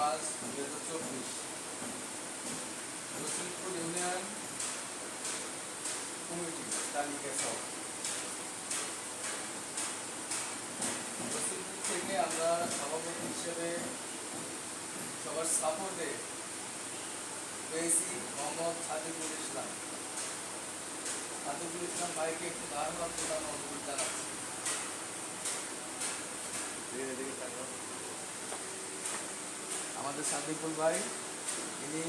পাঁচ দুই হাজার চব্বিশ। রসুলপুর ইউনিয়ন কমিটি, তালিকা সহ। রসুলপুর থেকে আমরা সভাপতি হিসেবে সবার সাপোর্টে পেয়েছি মোহাম্মদ সাদিকুল ইসলাম। সাদিকুল ইসলাম ভাইকে একটু ধারণা প্রদান অনুরোধ জানাচ্ছি। আমাদের সাদিকুল ভাই ইনি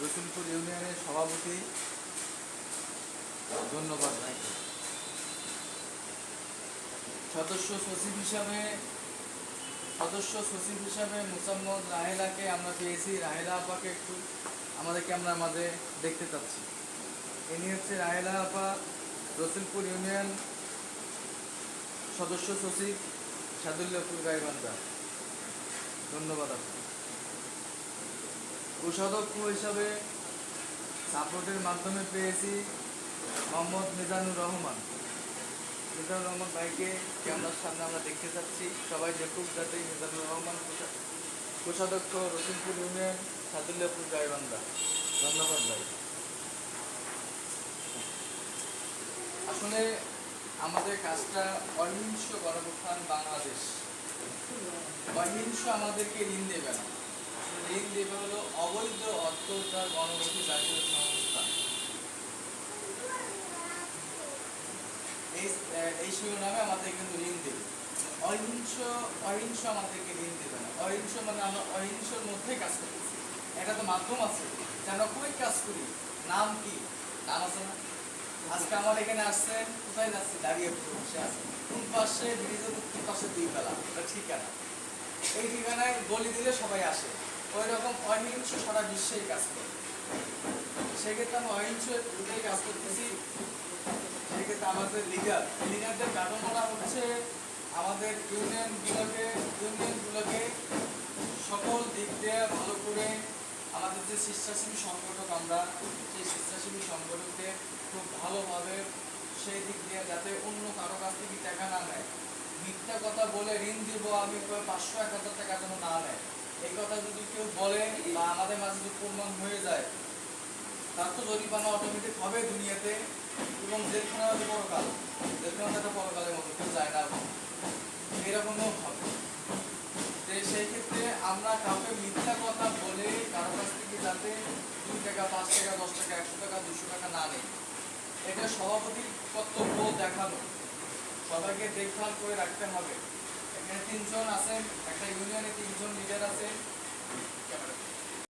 রসুলপুর ইউনিয়নের সভাপতি, ধন্যবাদ ভাইকে। সদস্য সচিব হিসাবে, সদস্য সচিব হিসাবে মুসাম্মদ রাহেলাকে আমরা পেয়েছি। রাহেলা আপাকে একটু আমাদের ক্যামেরার মাঝে দেখতে পাচ্ছি। ইনি হচ্ছে রাহেলা আপা রসুলপুর ইউনিয়ন সদস্য সচিব, সাদুল্লাপুর গাইবান্ধা। ধন্যবাদ আপা কোষাধ্যক্ষ হিসাবে সাপোর্টের মাধ্যমে পেয়েছি মোহাম্মদ মিজানুর রহমান। মিজানুর রহমান ভাইকে ক্যামেরার সামনে আমরা দেখতে চাচ্ছি সবাই দেখুক যাতে মিজানুর রহমান কোষাধ্যক্ষ রসুলপুর ইউনিয়ন সাদুল্লাপুর গাইবান্ধা। ধন্যবাদ ভাই। আসলে আমাদের কাজটা অহিংস গণপ্রস্থান বাংলাদেশ। অহিংস আমাদেরকে ঋণ দেবে না। হলো অবৈধ জাতীয় সংস্থা। এই শিরোনামে আমাদের কিন্তু ঋণ দেবে। অহিংস অহিংস আমাদেরকে ঋণ দেবে না। অহিংস মানে আমরা অহিংসর মধ্যে কাজ এটা তো মাধ্যম আছে। কাজ করি। নাম কি? নাম আছে না? আজকে আমার এখানে আসছেন কোথায় দাঁড়িয়ে আছে। কোন পাশে ব্রিজের কোন পাশে দুই বেলা? ঠিকানা। এই ঠিকানায় বলি দিলে সবাই আসে। ওই রকম অহিংস সারা বিশ্বেই কাজ করে। সেক্ষেত্রে আমি অহিংস রূপেই কাজ করতেছি। সেক্ষেত্রে আমাদের লিগার লিগারদের কাঠামোটা হচ্ছে, আমাদের ইউনিয়নগুলোকে ইউনিয়নগুলোকে সকল দিক দিয়ে ভালো করে আমাদের যে স্বেচ্ছাসেবী সংগঠক আমরা, সেই স্বেচ্ছাসেবী সংগঠকদের খুব ভালোভাবে সেই দিক দিয়ে যাতে অন্য কারও কাছ থেকে টাকা না নেয়। মিথ্যা কথা বলে ঋণ দিব আমি পাঁচশো, এক হাজার টাকা যেন না নেয়। এই কথা যদি কেউ বলে বা আমাদের মাঝে যদি প্রমাণ হয়ে যায়, তার তো জরিমানা অটোমেটিক হবে দুনিয়াতে এবং জেলখানা হচ্ছে পরকাল জেলখানা একটা পরকালের মতো, কেউ যায় না এরকমও হবে। যে সেই ক্ষেত্রে আমরা কাউকে মিথ্যা কথা বলে কারও কাছ থেকে যাতে দুই টাকা, পাঁচ টাকা, দশ টাকা, একশো টাকা, দুশো টাকা না নেই এটা সভাপতির কর্তব্য দেখানো। সবাইকে দেখভাল করে রাখতে হবে। তিনজন আছে একটা ইউনিয়নে তিনজন লিডার আছে